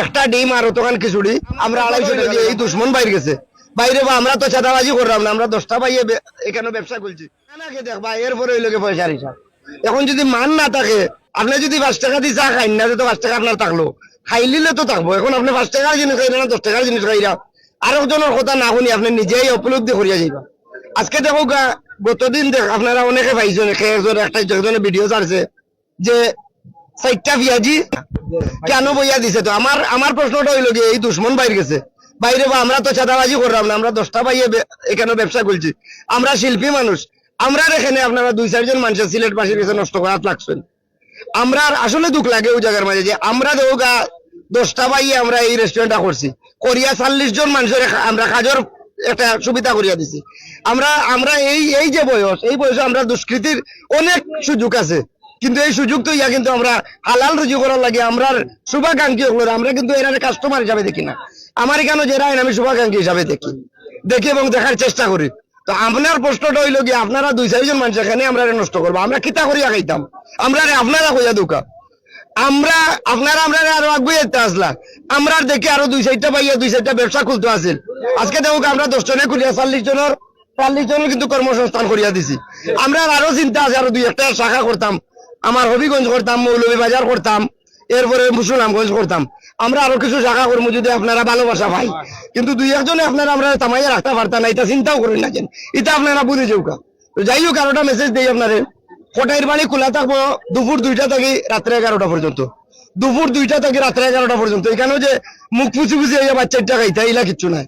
একটা ডিম আর অতখান খিচুড়ি। আমরা আড়াইশো টাকা দিয়ে এই দুশ্মন বাইরে গেছে। বাইরে বা আমরা তো চাঁদাবাজি করলাম না আমরা দশটা পাইয়ে এখানে ব্যবসা করছি। দেখবা এরপরে ওই লোকে পয়সার হিসাব এখন যদি মান না থাকে আপনি যদি পাঁচ টাকা দিয়ে চা খাইন না তো পাঁচ টাকা আপনার থাকল। খাইলিলে তো থাকব এখন আপনি পাঁচ টাকার জিনিস খাইলেন না দশ টাকার জিনিস খাইরা। আরেকজনের কথা না শুনি আপনি নিজেই উপলব্ধি করিয়া যাইবা। আজকে দেখো গা গতদিন দেখ আপনারা অনেকে পাইছেন একজন একটা একজনের ভিডিও ছাড়ছে যে চারটা পিয়াজি কেন বইয়া দিছে তো? আমার আমার প্রশ্নটা হইল কি, এই দুশ্মন বাইরে গেছে? বাইরে বা আমরা তো চাঁদাবাজি করলাম না, আমরা দশটা পাইয়ে বে- এখানে ব্যবসা করছি। আমরা শিল্পী মানুষ। আমরা এখানে আপনারা দুই, চারজন মানুষের সিলেট পাশে গেছে নষ্ট করাত লাগছেন। আমরা আসলে দুঃখ লাগে ওই জায়গার মাঝে যে আমরা দেখো গা দশটা বাইয়ে আমরা এই রেস্টুরেন্টটা করছি। করিয়া চল্লিশ জন মানুষের আমরা কাজের একটা সুবিধা করিয়া দিছি। আমরা আমরা এই এই যে বয়স, এই বয়সে আমরা দুষ্কৃতির অনেক সুযোগ আছে। কিন্তু এই সুযোগ তো ইয়া কিন্তু আমরা হালাল রুজি করার লাগে আমরা শুভাকাঙ্ক্ষী হলো, আমরা কিন্তু এরা কাস্টমার হিসাবে দেখি না। আমার এখানে যারা আইন আমি শুভাকাঙ্ক্ষী হিসাবে দেখি। দেখি এবং দেখার চেষ্টা করি। তো আপনার প্রশ্নটা হইল কি, আপনারা দুই চারজন মানুষ এখানে আমরা নষ্ট করব। আমরা কিতা করিয়া খাইতাম? আমরা আপনারা কইয়া দুকা। আমরা, আপনারা, আমরা আরও আগুয়ে যেতে আসলা। আমরা দেখি আরও দুই, চারটা পাইয়া দুই, চারটা ব্যবসা খুলতে আসিল। আজকে দেখো আমরা দশ জনে খুলিয়া চল্লিশ জনের চল্লিশ জনের কিন্তু কর্মসংস্থান করিয়া দিছি। আমরা আরও চিন্তা আছে, আরও দুই, একটা শাখা করতাম। আমার হবিগঞ্জ করতাম মৌলভী বাজার করতাম, এরপরে মুসুলামগঞ্জ করতাম। আমরা আরও কিছু শাখা করব যদি আপনারা ভালোবাসা পাই। কিন্তু দুই একজনে আপনারা আমরা তামাইয়া রাখতে পারতাম না, এটা চিন্তাও করেন না কেন এটা আপনারা বুঝে যাউকা তো যাই হোক আরোটা মেসেজ দিই আপনারে কোটাইর বাড়ি খোলা থাকব দুপুর দুইটা থেকে রাত্রে এগারোটা পর্যন্ত। দুপুর দুইটা থেকে রাত্রে এগারোটা পর্যন্ত। এখানেও যে মুখ ফুচি ফুচি হয়ে বাচ্চাটা খাইতে ইলা কিচ্ছু নাই।